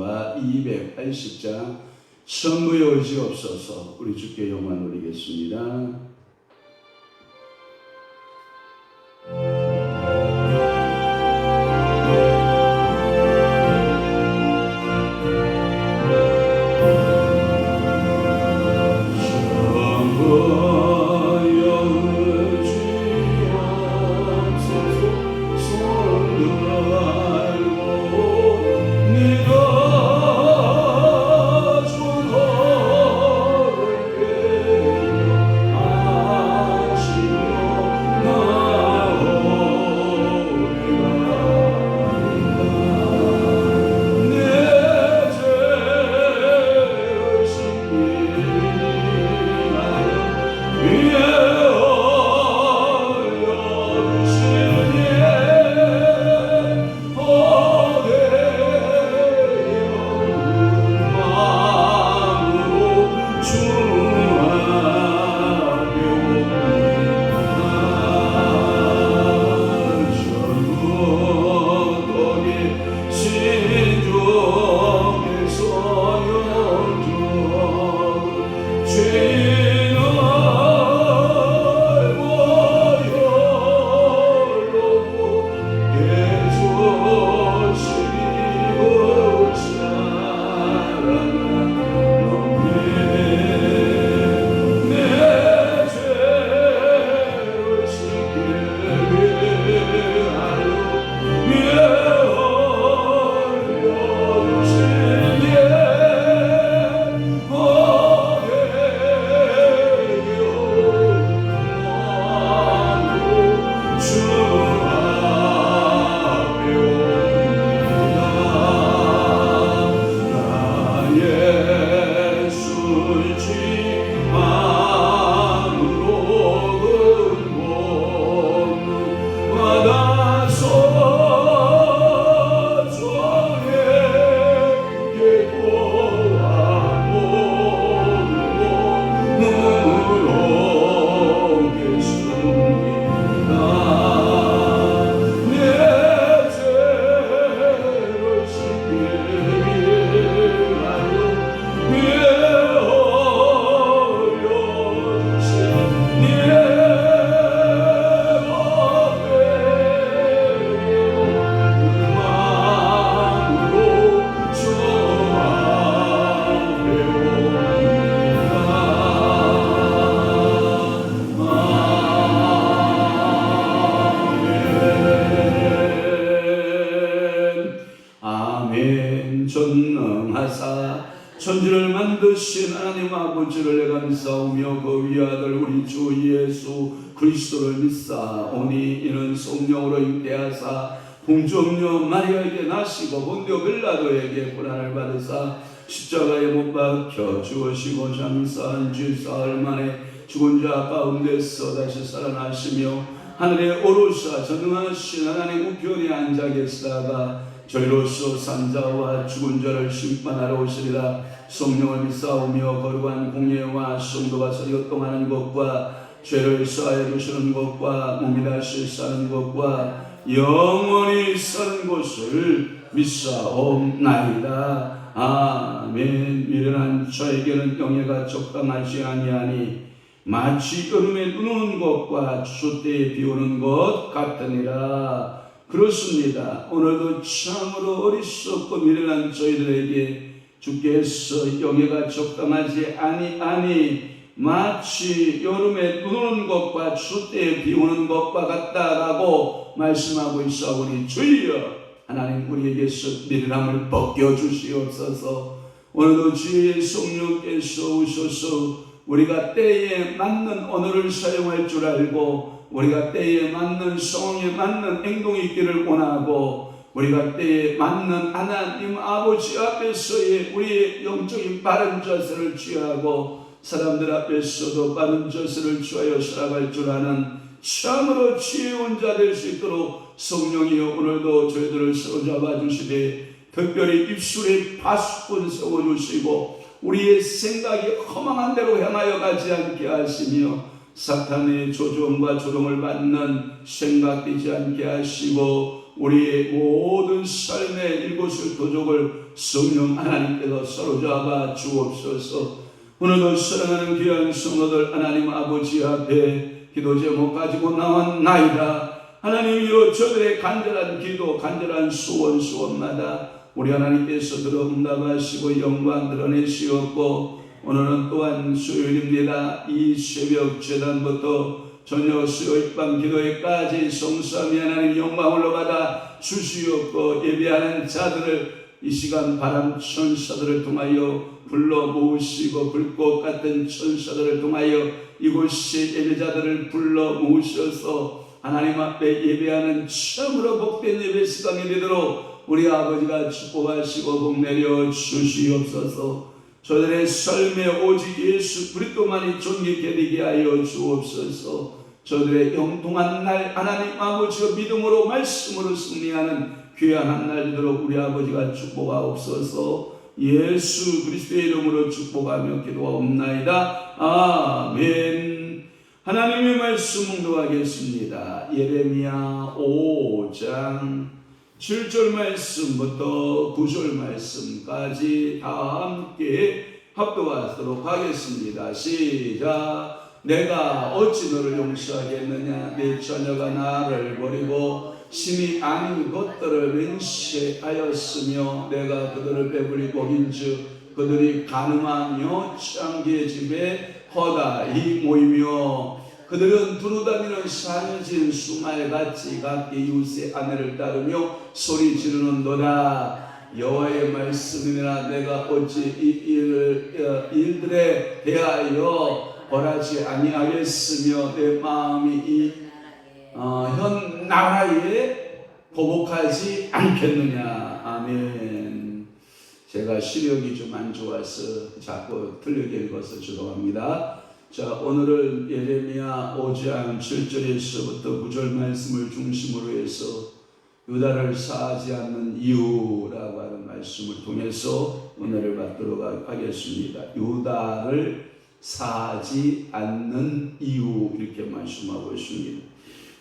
찬송가 280장 천부의 오시옵소서 우리 주께 영광 올리겠습니다. 공정녀 마리아에게 나시고 본디오 빌라도에게 고난을 받으사 십자가에 못 박혀 죽으시고 장사한 지 사흘 만에 죽은 자 가운데서 다시 살아나시며 하늘에 오르사 전능하신 하나님 우편에 앉아 계시다가 저희로서 산자와 죽은 자를 심판하러 오시리라. 성령을 믿사오며 거룩한 공예와 성도가 서리고동하는 것과 죄를 사하여 주시는 것과 몸이 다시 사는 것과 영원히 사는 것을 믿사옵나이다. 아멘. 미련한 저에게는 영예가 적당하지 아니하니 마치 여름에 눈 오는 것과 추수 때에 비 오는 것 같으니라. 그렇습니다. 오늘도 참으로 어리석고 미련한 저희들에게 주께서 영예가 적당하지 아니 아니 마치 여름에 눈 오는 것과 추수 때에 비 오는 것과 같다라고 말씀하고 있사오니 주여 하나님 우리에게서 미련함을 벗겨 주시옵소서. 오늘도 주의 성령께서 오셔서 우리가 때에 맞는 언어를 사용할 줄 알고 우리가 때에 맞는 성에 맞는 행동이 있기를 원하고 우리가 때에 맞는 하나님 아버지 앞에서의 우리의 영적인 바른 자세를 취하고 사람들 앞에서도 바른 자세를 취하여 살아갈 줄 아는 참으로 지혜운 자 될 수 있도록 성령이여 오늘도 저희들을 사로잡아 주시되 특별히 입술에 파수꾼 세워주시고 우리의 생각이 허망한 대로 향하여 가지 않게 하시며 사탄의 조종과 조롱을 받는 생각되지 않게 하시고 우리의 모든 삶의 일곱을 도족을 성령 하나님께서 사로잡아 주옵소서. 오늘도 사랑하는 귀한 성도들 하나님 아버지 앞에 기도 제목 가지고 나왔나이다 하나님 이로 저들의 간절한 기도 간절한 소원 소원마다 우리 하나님께서 들어 응답하시고 영광 드러내시었고 오늘은 또한 수요일입니다. 이 새벽 재단부터 저녁 수요일 밤 기도회까지 성삼위 하나님 영광을 올라받아 주시었고 예배하는 자들을 이 시간 바람 천사들을 통하여 불러 모으시고 불꽃 같은 천사들을 통하여 이곳에 예배자들을 불러 모으셔서 하나님 앞에 예배하는 참으로 복된 예배 시간이 되도록 우리 아버지가 축복하시고 복 내려 주시옵소서. 저들의 삶에 오직 예수 그리스도만이 존귀케 되게 하여 주옵소서. 저들의 영통한 날 하나님 아버지의 믿음으로 말씀으로 승리하는 귀한 한날 되도록 우리 아버지가 축복하옵소서 예수 그리스도의 이름으로 축복하며 기도하옵나이다 아멘 하나님의 말씀 묵도하겠습니다 예레미야 5장 7절 말씀부터 9절 말씀까지 다 함께 합독하도록 하겠습니다. 시작. 내가 어찌 너를 용서하겠느냐? 내 처녀가 나를 버리고 심히 아닌 것들을 맹세하였으며 내가 그들을 배불리 먹인즉 그들이 가늠하며 창기의 집에 허다히 모이며 그들은 두루다니는 산진 수말같이 각기 이웃의 아내를 따르며 소리 지르는도다 여호와의 말씀이라 내가 어찌 이 일을 어, 일들에 대하여 벌하지 아니하겠으며 내 마음이 이 어, 현 나라에 보복하지 않겠느냐 아멘 제가 시력이 좀 안 좋아서 자꾸 틀리게 읽어서 죄송합니다. 자, 오늘은 예레미야 5장 7절에서부터 9절 말씀을 중심으로 해서 유다를 사하지 않는 이유라고 하는 말씀을 통해서 은혜를 받도록 하겠습니다. 유다를 사하지 않는 이유 이렇게 말씀하고 있습니다.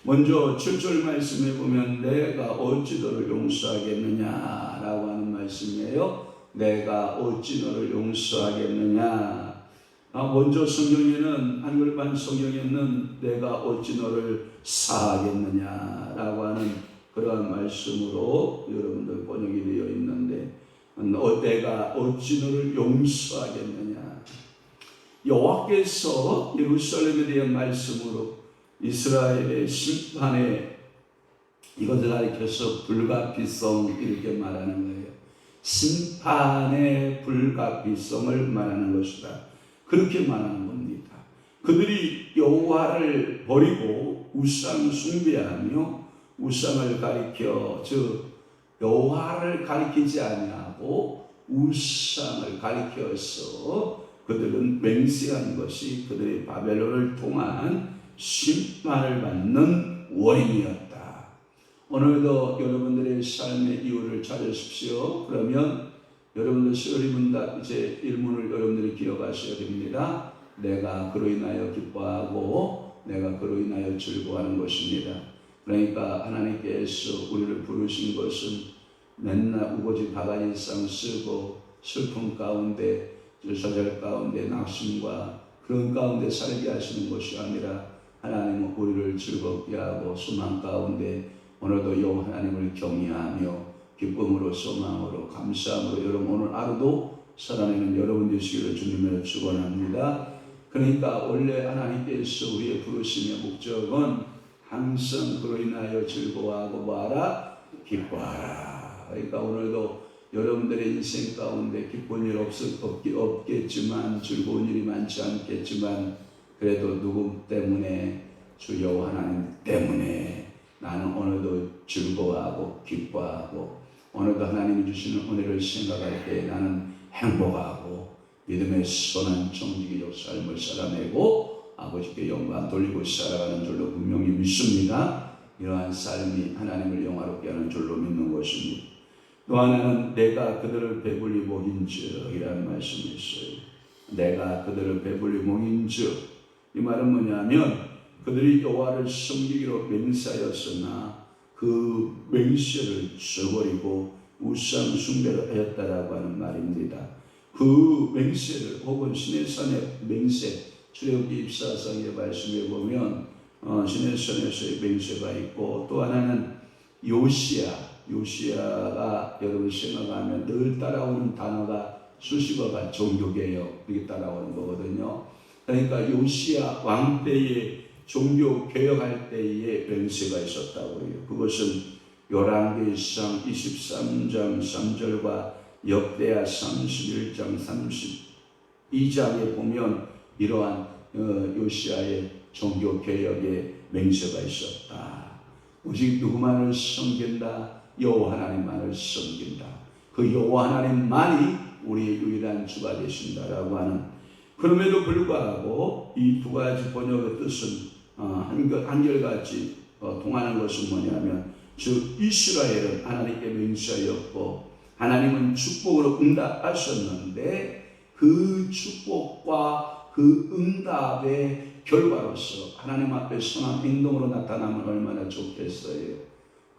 먼저 7절 말씀에 보면 내가 어찌 너를 용서하겠느냐라고 하는 말씀이에요. 내가 어찌 너를 용서하겠느냐 아, 먼저 성경에는 한글판 성경에는 내가 어찌 너를 사하겠느냐라고 하는 그러한 말씀으로 여러분들 번역이 되어 있는데 어, 내가 어찌 너를 용서하겠느냐 여호와께서 예루살렘에 대한 말씀으로 이스라엘의 심판에 이것을 가리켜서 불가피성 이렇게 말하는 거예요. 심판의 불가피성을 말하는 것이다. 그렇게 말하는 겁니다. 그들이 여호와를 버리고 우상 숭배하며 우상을 가리켜 즉 여호와를 가리키지 아니하고 우상을 가리켜서 그들은 맹세한 것이 그들의 바벨론을 통한 심판을 받는 원인이었다. 오늘도 여러분들의 삶의 이유를 찾으십시오. 그러면 여러분들 시어리문다 이제 일문을 여러분들이 기억하셔야 됩니다. 내가 그로 인하여 기뻐하고 내가 그로 인하여 즐거워하는 것입니다. 그러니까 하나님께서 우리를 부르신 것은 맨날 우거지 바가지 상 쓰고 슬픔 가운데 저절 가운데 낙심과 그런 가운데 살게 하시는 것이 아니라 하나님은 우리를 즐겁게 하고 소망 가운데 오늘도 여 하나님을 경외하며 기쁨으로 소망으로 감사함으로 여러분 오늘 하루도 살아내는 여러분 되시기를 주님으로 축원합니다. 그러니까 원래 하나님께서 우리의 부르심의 목적은 항상 그로 인하여 즐거워하고 뭐하라 기뻐하라. 그러니까 오늘도 여러분들의 인생 가운데 기쁜 일 없을 없기 없겠지만 즐거운 일이 많지 않겠지만 그래도 누구 때문에 주 여호와 하나님 때문에 나는 오늘도 즐거워하고 기뻐하고 오늘도 하나님이 주시는 은혜를 생각할 때 나는 행복하고 믿음의 선한 정직이적 삶을 살아내고 아버지께 영광 돌리고 살아가는 줄로 분명히 믿습니다. 이러한 삶이 하나님을 영화롭게 하는 줄로 믿는 것입니다. 또 하나는 내가 그들을 배불리 먹인즉이라는 말씀이 있어요. 내가 그들을 배불리 먹인즉 이 말은 뭐냐면 그들이 여호와를 섬기기로 맹세하였으나 그 맹세를 저버리고 우상 숭배를 하였다라고 하는 말입니다. 그 맹세를 혹은 시내산의 맹세 출애굽기 24장의 말씀에 보면 어, 시내산에서의 맹세가 있고 또 하나는 요시야 요시야가 여러분 생각하면 늘 따라오는 단어가 수식어가 종교개혁 이렇게 따라오는 거거든요. 그러니까 요시야 왕 때에 종교 개혁할 때에 맹세가 있었다고 해요. 그것은 요란계시장 23장 3절과 역대하 31장 32장에 보면 이러한 어, 요시아의 종교 개혁의 맹세가 있었다. 오직 누구만을 섬긴다. 여호와 하나님만을 섬긴다. 그 여호와 하나님만이 우리의 유일한 주가 되신다라고 하는 그럼에도 불구하고 이 두 가지 번역의 뜻은 어, 한결, 한결같이 어, 통하는 것은 뭐냐면 즉 이스라엘은 하나님께 맹세하였고 하나님은 축복으로 응답하셨는데 그 축복과 그 응답의 결과로서 하나님 앞에 선한 행동으로 나타나면 얼마나 좋겠어요.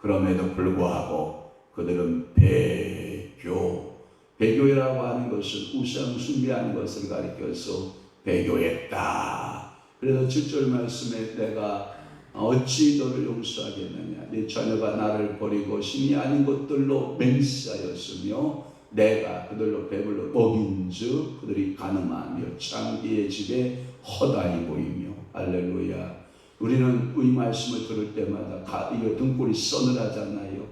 그럼에도 불구하고 그들은 배교, 배교라고 하는 것은 우상 숭배하는 것을 가리켜서 배교했다. 그래서 7절 말씀에 내가 어찌 너를 용서하겠느냐 네 자녀가 나를 버리고 신이 아닌 것들로 맹세하였으며 내가 그들로 배불러 먹인 즉 그들이 가늠하며 창기의 집에 허다히 보이며 할렐루야 우리는 이 말씀을 들을 때마다 가, 이거 등골이 서늘하잖아요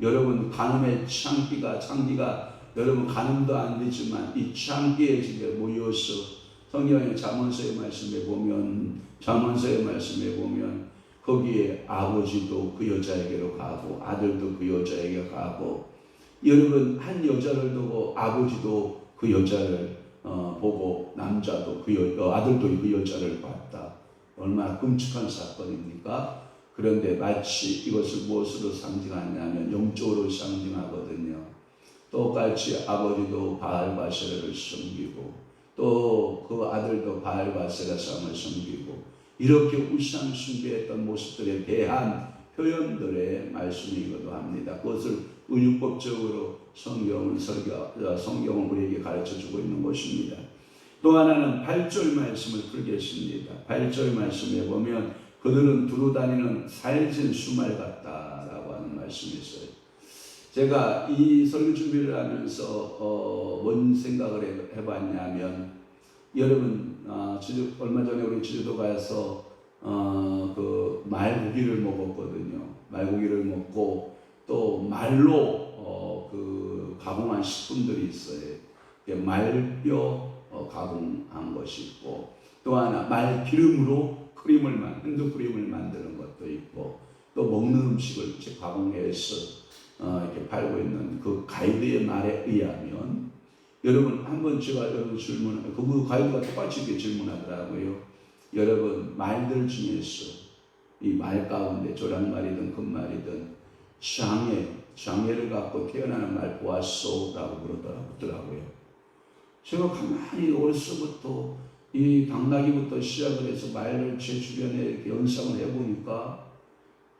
여러분 가늠의 창기가 창기가 여러분 가늠도 안 되지만 이 창기의 집에 모여서 성경의 잠언서의 말씀에 보면 잠언서의 말씀에 보면 거기에 아버지도 그 여자에게로 가고 아들도 그 여자에게 가고 여러분 한 여자를 두고 아버지도 그 여자를 어, 보고 남자도 그 여, 어, 아들도 그 여자를 봤다. 얼마나 끔찍한 사건입니까? 그런데 마치 이것을 무엇으로 상징하냐면 영적으로 상징하거든요. 똑같이 아버지도 바알 바세라를 섬기고 또 그 아들도 바알 바세라 상을 섬기고 이렇게 우상 숭배했던 모습들에 대한 표현들의 말씀이기도 합니다. 그것을 의율법적으로 성경을 설교, 성경을 우리에게 가르쳐 주고 있는 것입니다. 또 하나는 8절 말씀을 풀겠습니다. 8절 말씀에 보면 그들은 두루 다니는 살진 수말 같다라고 하는 말씀이 있어요. 제가 이 설교 준비를 하면서 어, 뭔 생각을 해, 봤냐면 여러분 어, 지주, 얼마 전에 우리 제주도 가서 어, 그 말고기를 먹었거든요. 말고기를 먹고 또 말로 어, 그 가공한 식품들이 있어요. 말뼈 어, 가공한 것이 있고 또 하나 말 기름으로 크림을 만 핸드 크림을 만드는 것도 있고 또 먹는 음식을 이제 가공해서 어, 이렇게 팔고 있는 그 가이드의 말에 의하면 여러분 한 번 제가 여러분 질문 그 가이드가 똑같이 이렇게 질문하더라고요. 여러분 말들 중에서 이 말 가운데 조랑말이든 금말이든 장애 장애를 갖고 태어나는 말 보았소라고 그러더라고요. 제가 가만히 어려서부터 이 당나귀부터 시작을 해서 말을 제 주변에 연상을 해보니까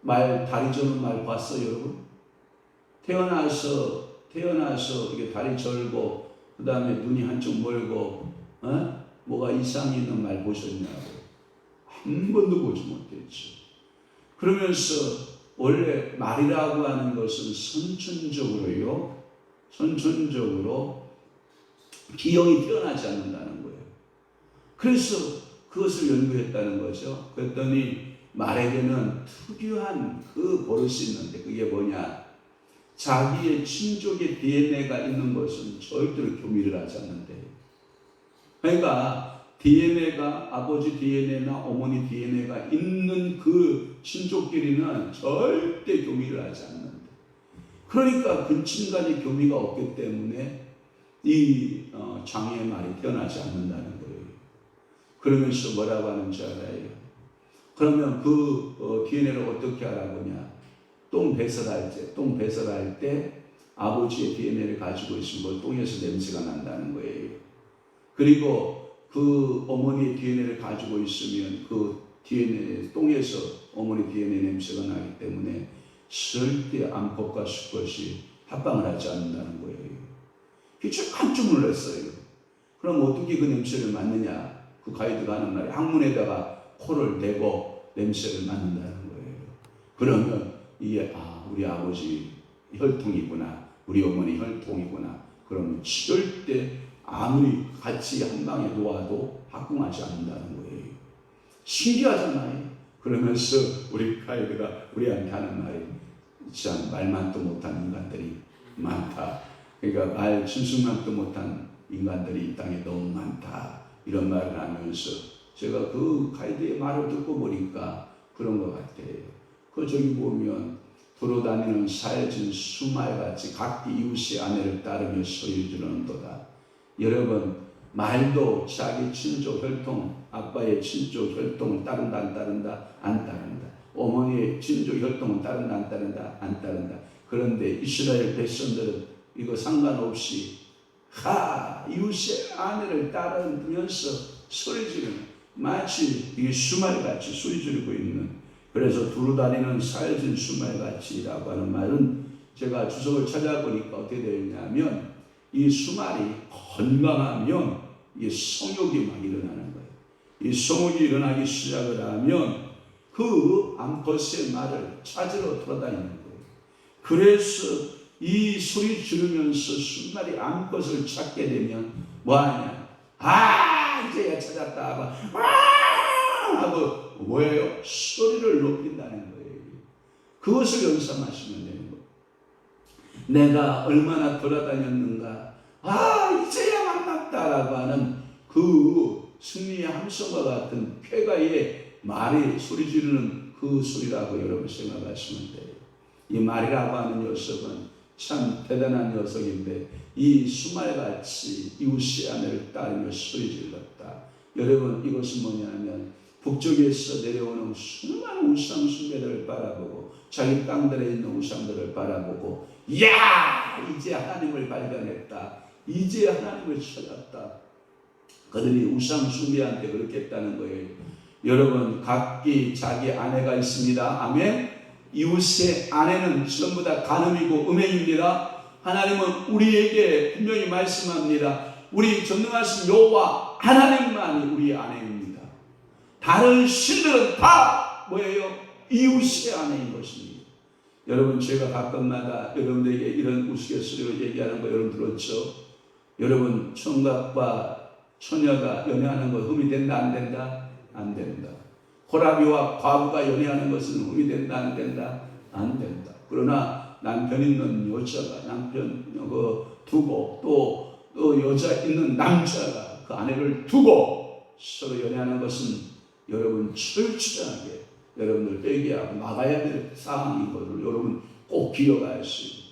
말 다리 저는 말 봤어요, 여러분? 태어나서 태어나서 이게 다리 절고 그 다음에 눈이 한쪽 멀고 어? 뭐가 이상이 있는 말 보셨냐고 한 번도 보지 못했죠. 그러면서 원래 말이라고 하는 것은 선천적으로요, 선천적으로 기형이 태어나지 않는다는 거예요. 그래서 그것을 연구했다는 거죠. 그랬더니 말에게는 특유한 그 버릇이 있는데 그게 뭐냐? 자기의 친족의 DNA가 있는 것은 절대로 교미를 하지 않는데. 그러니까 DNA가 아버지 DNA나 어머니 DNA가 있는 그 친족끼리는 절대 교미를 하지 않는다. 그러니까 그 친간의 교미가 없기 때문에 이 어, 장애의 말이 태어나지 않는다는 거예요. 그러면서 뭐라고 하는지 알아요? 그러면 그 어, DNA를 어떻게 알아보냐? 똥 배설할 때, 똥 배설할 때 아버지의 DNA를 가지고 있으면 똥에서 냄새가 난다는 거예요. 그리고 그 어머니의 DNA를 가지고 있으면 그 DNA, 똥에서 어머니 DNA 냄새가 나기 때문에 절대 암컷과 수컷이 합방을 하지 않는다는 거예요. 그게 깜짝 놀랐어요. 그럼 어떻게 그 냄새를 맡느냐? 그 가이드가 하는 말이 항문에다가 코를 대고 냄새를 맡는다는 거예요. 그러면 이게 아 우리 아버지 혈통이구나, 우리 어머니 혈통이구나. 그러면 절대 아무리 같이 한 방에 놓아도 합궁하지 않는다는 거예요. 신기하잖아요. 그러면서 우리 가이드가 우리한테 하는 말이 참 말만도 못한 인간들이 많다. 그러니까 말 짐승만도 못한 인간들이 이 땅에 너무 많다. 이런 말을 하면서 제가 그 가이드의 말을 듣고 보니까 그런 것 같아요. 그 저기 보면 돌아다니는 사해진 수말같이 각기 이웃의 아내를 따르며 소유주는도다. 여러분 말도 자기 친족 혈통 아빠의 친족 혈통을 따른다 안 따른다 안 따른다. 어머니의 친족 혈통은 따른다 안 따른다 안 따른다. 그런데 이스라엘 백성들은 이거 상관없이 하 이웃의 아내를 따르면서 소리 지르는 마치 이게 수말같이 소리 지르고 있는 그래서 두루다니는 사해진 수말같이라고 하는 말은 제가 주석을 찾아보니까 어떻게 되었냐면 이 수말이 건강하면 이게 성욕이 막 일어나는 거예요. 이 성욕이 일어나기 시작을 하면 그 암컷의 말을 찾으러 돌아다니는 거예요. 그래서 이 소리 지르면서 순날이 암컷을 찾게 되면 뭐하냐? 아 이제야 찾았다 하고 아 하고 뭐예요? 소리를 높인다는 거예요. 그것을 연상하시면 되는 거예요. 내가 얼마나 돌아다녔는가? 아 이제야 만났다라고 하는 그 승리의 함성과 같은 쾌가의 말이 소리 지르는 그 소리라고 여러분 생각하시면 돼요. 이 말이라고 하는 녀석은 참 대단한 녀석인데 이 수말같이 이웃의 아내를 따르며 소리 질렀다. 여러분 이것은 뭐냐면 북쪽에서 내려오는 수많은 우상 숭배들을 바라보고 자기 땅들에 있는 우상들을 바라보고 야 이제 하나님을 발견했다. 이제 하나님을 찾았다. 그들이 우상 숭배한테 그렇게 했다는 거예요. 여러분 각기 자기 아내가 있습니다. 아멘. 이웃의 아내는 전부 다 간음이고 음행입니다. 하나님은 우리에게 분명히 말씀합니다. 우리 전능하신 여호와 하나님만이 우리 아내입니다. 다른 신들은 다 뭐예요? 이웃의 아내인 것입니다. 여러분 제가 가끔마다 여러분들에게 이런 우스갯소리로 얘기하는 거 여러분 들었죠? 여러분 청각과 처녀가 연애하는 거 흠이 된다 안 된다? 안 된다. 호라비와 과부가 연애하는 것은 흠이 된다 안 된다? 안 된다. 그러나 남편 있는 여자가 남편 그 두고 또, 또 여자 있는 남자가 그 아내를 두고 서로 연애하는 것은 여러분 철저하게 여러분들 빼기하고 막아야 될 상황인 것을 여러분 꼭 기억하시고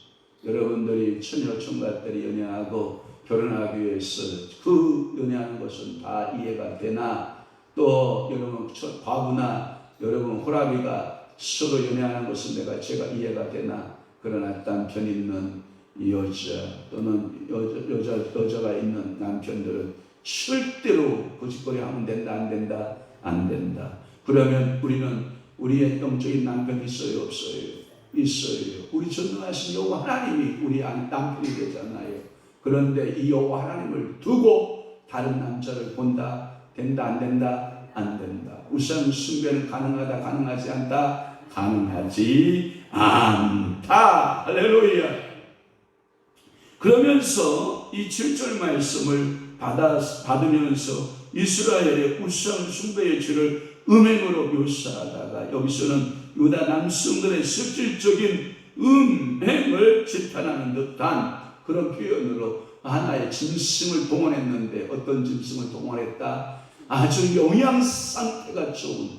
여러분들이 처녀 총각들이 연애하고 결혼하기 위해서 그 연애하는 것은 다 이해가 되나 또 여러분 저 과부나 여러분 호라비가 서로 연애하는 것은 내가 제가 이해가 되나? 그러나 남편 있는 여자 또는 여자, 여자 여자가 있는 남편들은 절대로 거짓거리 하면 된다 안 된다 안 된다. 그러면 우리는 우리의 영적인 남편이 있어요 없어요? 있어요. 우리 전능하신 여호와 하나님이 우리 남편이 되잖아요. 그런데 이 여호와 하나님을 두고 다른 남자를 본다 된다 안 된다 안 된다. 우상 숭배는 가능하다 가능하지 않다 가능하지 않다. 할렐루야. 그러면서 이 7절 말씀을 받아 받으면서 이스라엘의 우상 숭배의 죄를 음행으로 묘사하다가 여기서는 유다 남성들의 실질적인 음행을 재판하는 듯한 그런 표현으로 하나의 짐승을 동원했는데 어떤 짐승을 동원했다? 아주 영양 상태가 좋은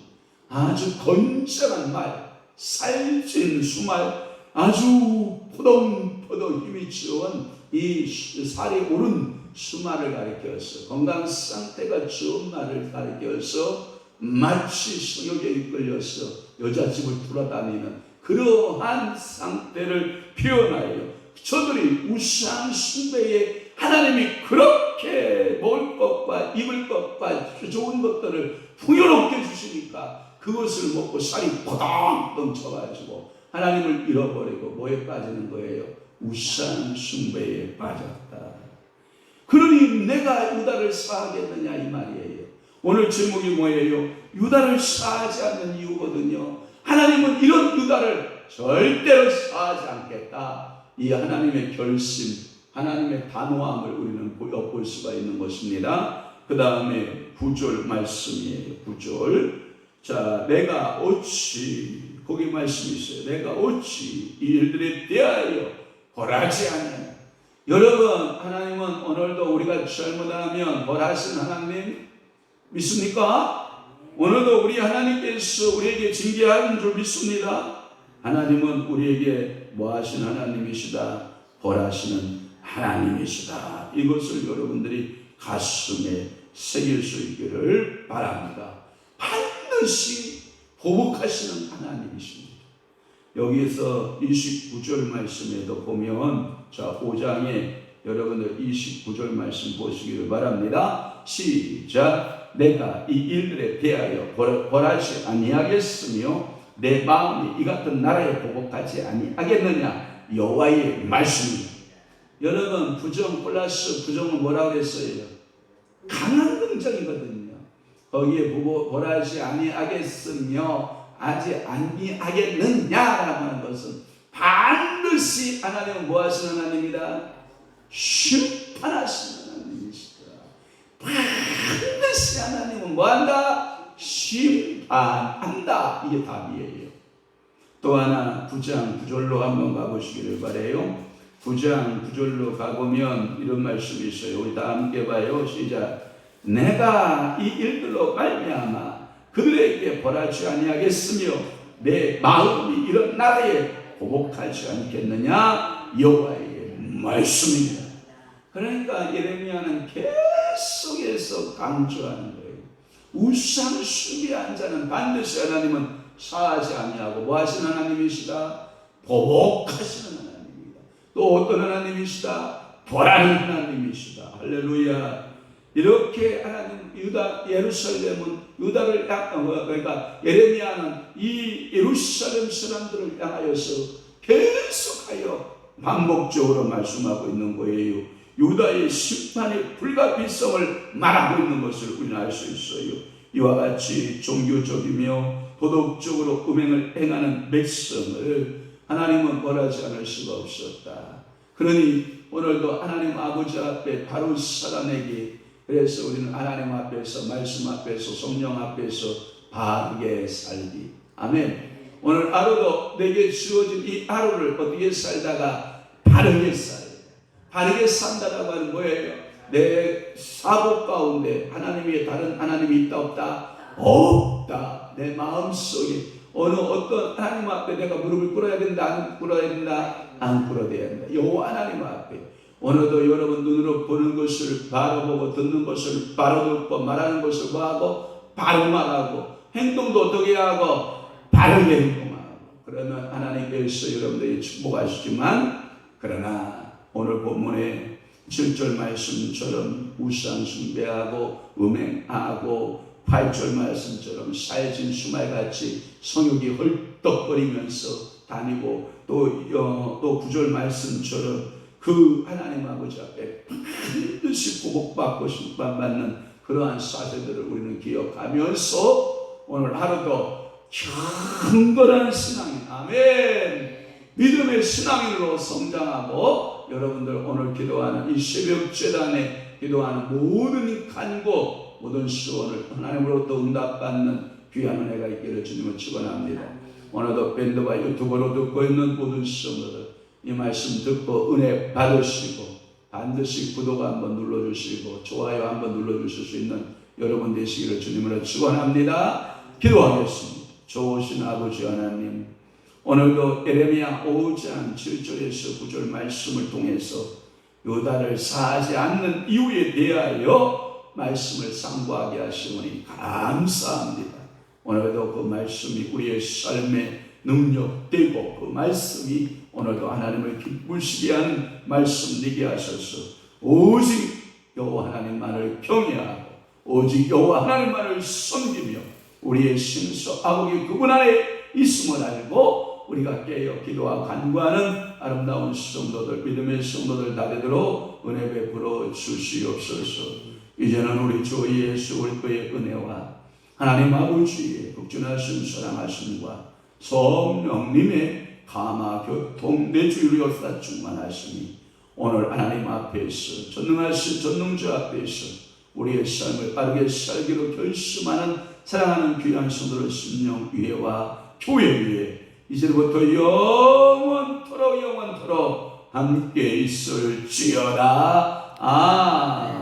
아주 건전한 말, 살찐 수말, 아주 포동포동 힘이 좋은 이 살이 오른 수말을 가리켜서 건강 상태가 좋은 말을 가리켜서 마치 성욕에 이끌려서 여자집을 돌아다니는 그러한 상태를 표현하여 저들이 우상 숭배에 하나님이 그렇게 먹을 것과 입을 것과 좋은 것들을 풍요롭게 주시니까 그것을 먹고 살이 포동 넘쳐가지고 하나님을 잃어버리고 뭐에 빠지는 거예요? 우상 숭배에 빠졌다. 그러니 내가 유다를 사하겠느냐 이 말이에요. 오늘 제목이 뭐예요? 유다를 사하지 않는 이유거든요. 하나님은 이런 유다를 절대로 사하지 않겠다. 이 하나님의 결심, 하나님의 단호함을 우리는 엿볼 수가 있는 것입니다. 그 다음에 구절 말씀이에요. 구절. 자, 내가 어찌 거기 말씀이 있어요. 내가 어찌 이 일들에 대하여 벌하지 않냐. 여러분, 하나님은 오늘도 우리가 잘못하면 벌하신 하나님 믿습니까? 오늘도 우리 하나님께서 우리에게 징계하는 줄 믿습니다. 하나님은 우리에게 뭐 하신 하나님이시다. 벌하시는 하나님이시다. 이것을 여러분들이 가슴에 새길 수 있기를 바랍니다. 반드시 보복하시는 하나님이십니다. 여기에서 29절 말씀에도 보면 자 5장에 여러분들 29절 말씀 보시기를 바랍니다. 시작 내가 이 일들에 대하여 벌- 벌하지 아니하겠으며 내 마음이 이 같은 나라에 보복하지 아니하겠느냐 여호와의 말씀입니다. 여러분 부정 플러스 부정은 뭐라고 했어요? 강한 긍정이거든요. 거기에 보고 벌하지 아니하겠으며 하지 아니하겠느냐라고 하는 것은 반드시 하나님은 뭐 하시는 하나님이다? 심판하시는 하나님이시다. 반드시 하나님은 뭐 한다? 심판한다. 이게 답이에요. 또 하나 구장 구절로 한번 가보시기를 바래요. 구장 구절로 가보면 이런 말씀이 있어요. 우리 다 함께 봐요. 시작. 내가 이 일들로 말미암아 그들에게 벌하지 아니하겠으며 내 마음이 이런 나라에 보복하지 않겠느냐 여호와의 말씀입니다. 그러니까 예레미야는 계속해서 강조하는 거예요. 우상 숭배한 자는 반드시 하나님은 사하지 아니하고 뭐 하시는 하나님이시다? 보복하시는. 또 어떤 하나님이시다? 벌하는 하나님이시다. 할렐루야. 이렇게 하나님 유다 예루살렘은 유다를 향 어, 그러니까 예레미야는 이 예루살렘 사람들을 향하여서 계속하여 반복적으로 말씀하고 있는 거예요. 유다의 심판의 불가피성을 말하고 있는 것을 우리는 알 수 있어요. 이와 같이 종교적이며 도덕적으로 음행을 행하는 백성을 하나님은 벌하지 않을 수가 없었다. 그러니 오늘도 하나님 아버지 앞에 바로 살아내기 그래서 우리는 하나님 앞에서 말씀 앞에서 성령 앞에서 바르게 살기. 아멘. 오늘 하루도 내게 주어진 이 하루를 어떻게 살다가 바르게 돼. 바르게 산다라고 하는 뭐예요? 내 사고 가운데 하나님이 다른 하나님이 있다 없다? 없다. 내 마음 속에 어느 어떤 하나님 앞에 내가 무릎을 꿇어야 된다 안 꿇어야 된다 안 꿇어야 된다. 여호와 하나님 앞에. 오늘도 여러분 눈으로 보는 것을 바로 보고 듣는 것을 바로 듣고 말하는 것을 뭐하고? 바로 말하고. 행동도 어떻게 하고? 바르게 행동하고. 그러면 하나님께서 여러분들이 축복하시지만 그러나 오늘 본문에 7절 말씀처럼 우상 숭배하고 음행하고 8절 말씀처럼 사해진 수말같이 성욕이 헐떡거리면서 다니고 또, 어, 또 9절 말씀처럼 그 하나님 아버지 앞에 반드시 보복받고 심판받는 그러한 사세들을 우리는 기억하면서 오늘 하루도 경건한 신앙인 아멘. 믿음의 신앙인으로 성장하고 여러분들 오늘 기도하는 이 새벽 재단에 기도하는 모든 간구 모든 수원을 하나님으로부터 응답받는 귀한 은혜가 있기를 주님을 축원합니다. 오늘도 밴드와 유튜브로 듣고 있는 모든 성도들 이 말씀 듣고 은혜 받으시고 반드시 구독 한번 눌러주시고 좋아요 한번 눌러주실 수 있는 여러분 되시기를 주님으로 축원합니다. 기도하겠습니다. 좋으신 아버지 하나님 오늘도 에레미야 5장 7절에서 9절 말씀을 통해서 유다를 사하지 않는 이유에 대하여 말씀을 상고하게 하시오니 감사합니다. 오늘도 그 말씀이 우리의 삶에 능력되고 그 말씀이 오늘도 하나님을 기쁘시게 하는 말씀 되게 하셔서 오직 여호와 하나님만을 경외하고 오직 여호와 하나님만을 섬기며 우리의 신서 아버지 그분 안에 있음을 알고 우리가 깨어 기도와 간구하는 아름다운 성도들 믿음의 성도들 다 되도록 은혜 베풀어 주시옵소서 이제는 우리 주 예수 그리스도의 은혜와 하나님 아버지의 극진하신 사랑하심과 성령님의 감화 교통 내주를 역사 충만하시니 오늘 하나님 앞에서 전능하신 전능자 앞에서 우리의 삶을 빠르게 살기로 결심하는 사랑하는 귀한 성도의 심령 위에와 교회 위에 이제부터 영원토록 영원토록 함께 있을지어다. 아.